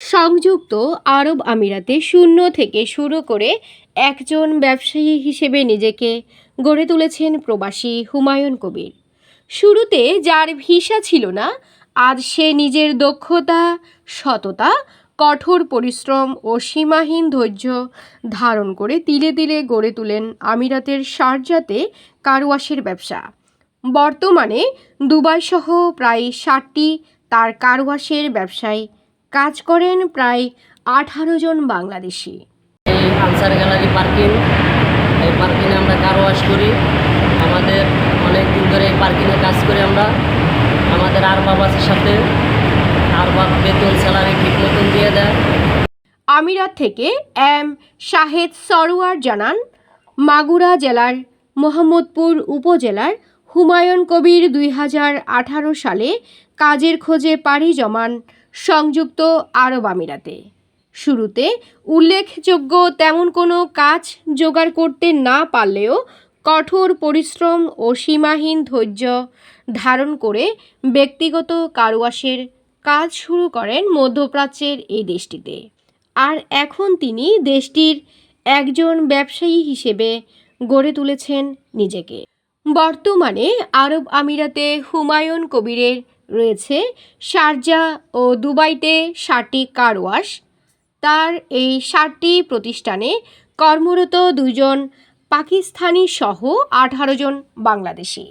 সংযুক্ত আরব আমিরাতে শূন্য থেকে শুরু করে একজন ব্যবসায়ী হিসেবে নিজেকে গড়ে তুলেছেন প্রবাসী হুমায়ুন কবির। শুরুতে যার ভিসা ছিল না, আজ সে নিজের দক্ষতা, সততা, কঠোর পরিশ্রম ও সীমাহীন ধৈর্য ধারণ করে তিলে তিলে গড়ে তোলেন আমিরাতের শারজাতে কারওয়াশের ব্যবসা। বর্তমানে দুবাইসহ প্রায় ষাটটি তার কারওয়াশের ব্যবসায় কাজ করেন প্রায় আঠারো জন বাংলাদেশি। আনসার গ্যালারি পার্কিং এই পার্কিংয়ে আমরা কার ওয়াশ করি। আমাদের অনেক দিন ধরে এই পার্কিংয়ে কাজ করি আমরা। আমাদের আর বাবাসের সাথে। আর বাব বেতন স্যালারি ঠিক মতন দিয়ে দেয়। আমিরাত থেকে এম শাহেদ সরোয়ার জানান মাগুরা জেলার মোহাম্মদপুর উপজেলার হুমায়ুন কবির দুই হাজার আঠারো সালে কাজের খোঁজে পাড়ি জমান সংযুক্ত আরব আমিরাতে। শুরুতে উল্লেখযোগ্য তেমন কোনো কাজ জোগাড় করতে না পারলেও কঠোর পরিশ্রম ও সীমাহীন ধৈর্য ধারণ করে ব্যক্তিগত কারওয়াশের কাজ শুরু করেন মধ্যপ্রাচ্যের এই দেশটিতে। আর এখন তিনি দেশটির একজন ব্যবসায়ী হিসেবে গড়ে তুলেছেন নিজেকে। বর্তমানে আরব আমিরাতে হুমায়ুন কবিরের রয়েছে শারজা ও দুবাইতে ষাটটি কারওয়াশ। তার এই ষাটটি প্রতিষ্ঠানে কর্মরত দুজন পাকিস্তানি সহ আঠারো জন বাংলাদেশি।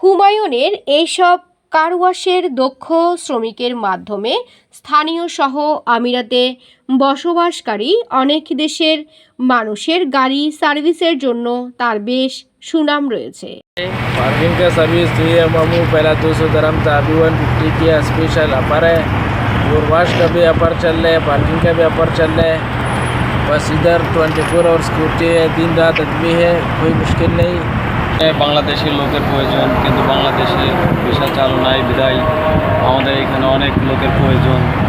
হুমায়ুনের এইসব কারওয়াশের দক্ষ শ্রমিকের মাধ্যমে স্থানীয় সহ আমিরাতে বসবাসকারী অনেক দেশের মানুষের গাড়ি সার্ভিসের জন্য তার বেশ সুনাম রয়েছে पार्किंग का सर्विस दी है मामू पहला दो सौ दरम था अभी वन फिफ्टी की स्पेशल अपर है और वाश का भी अपर चल रहा है पार्किंग का भी अपर चल रहा है बस इधर ट्वेंटी फोर आवर सिक्योरिटी है दिन रात आदमी है कोई मुश्किल नहीं এ বাংলাদেশি লোকের প্রয়োজন কিন্তু বাংলাদেশে ভিসা চালু নাই বিদায় আমাদের এখানে অনেক লোকের প্রয়োজন আহ,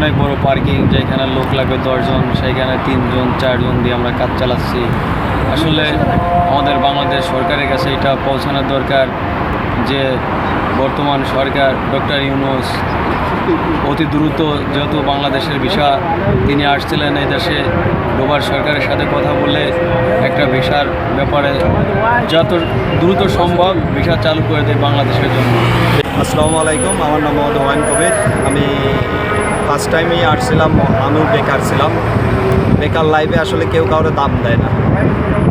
অনেক বড় পার্কিং যেখানে লোক লাগবে দশজন সেইখানে তিনজন, চারজন দিয়ে আমরা কাজ চালাচ্ছি। আসলে আমাদের বাংলাদেশ সরকারের কাছে এটা পৌঁছানোর দরকার যে বর্তমান সরকার ডক্টর ইউনুস অতি দ্রুত যেহেতু বাংলাদেশের ভিসা তিনি আসছিলেন এই দেশে, ডোবার সরকারের সাথে কথা বলে একটা ভিসার ব্যাপারে যত দ্রুত সম্ভব ভিসা চালু করে দেয় বাংলাদেশের জন্য। আসসালামু আলাইকুম, আমার নাম মোহাম্মদ হুমায়ুন কবির। আমি ফার্স্ট টাইমেই আসছিলাম, আমিও বেকার ছিলাম। বেকার লাইফে আসলে কেউ কাউরে দাম দেয় না।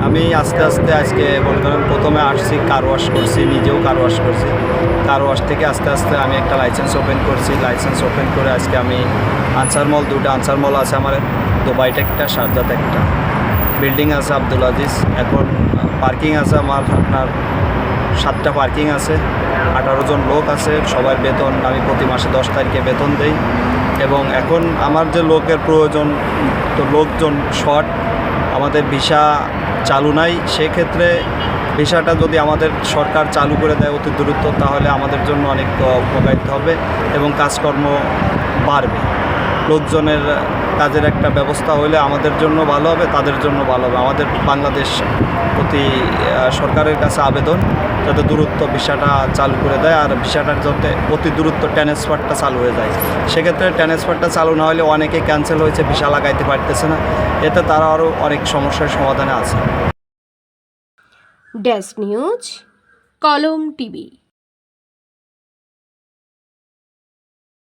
আমি আস্তে আস্তে আজকে বলতে পারেন প্রথমে আসছি কার ওয়াশ করছি, নিজেও কার ওয়াশ করছি। কার ওয়াশ থেকে আস্তে আস্তে আমি একটা লাইসেন্স ওপেন করছি। লাইসেন্স ওপেন করে আজকে আমি আনসার মল দুটো আনসার মল আছে আমার, দুবাইতে একটা শারজাতে একটা। বিল্ডিং আছে আব্দুল আজিজ। এখন পার্কিং আছে আমার, আপনার সাতটা পার্কিং আছে। আঠারো জন লোক আছে সবার বেতন, আমি প্রতি মাসে দশ তারিখে বেতন দেই। এবং এখন আমার যে লোকের প্রয়োজন, তো লোকজন শর্ট আমাদের ভিসা চালু নাই, সেক্ষেত্রে ভিসাটা যদি আমাদের সরকার চালু করে দেয় অতি দ্রুত, তাহলে আমাদের জন্য অনেক উপকারিত হবে এবং কাজকর্ম বাড়বে। লোকজনের কাজের একটা ব্যবস্থা হলে আমাদের জন্য ভালো হবে, তাদের জন্য ভালো হবে। আমাদের বাংলাদেশ প্রতি সরকারের কাছে আবেদন যাতে দূরত্ব ভিসাটা চালু করে দেয় আর ভিসাটার যাতে অতি দূরত্ব ট্রান্সফারটা চালু হয়ে যায়। সেক্ষেত্রে ট্রান্সফারটা চালু না হলে অনেকে ক্যান্সেল হয়েছে, ভিসা লাগাইতে পারতেছে না। এতে তারা আরও অনেক সমস্যার সমাধানে আছে। Desk news, Kalam TV.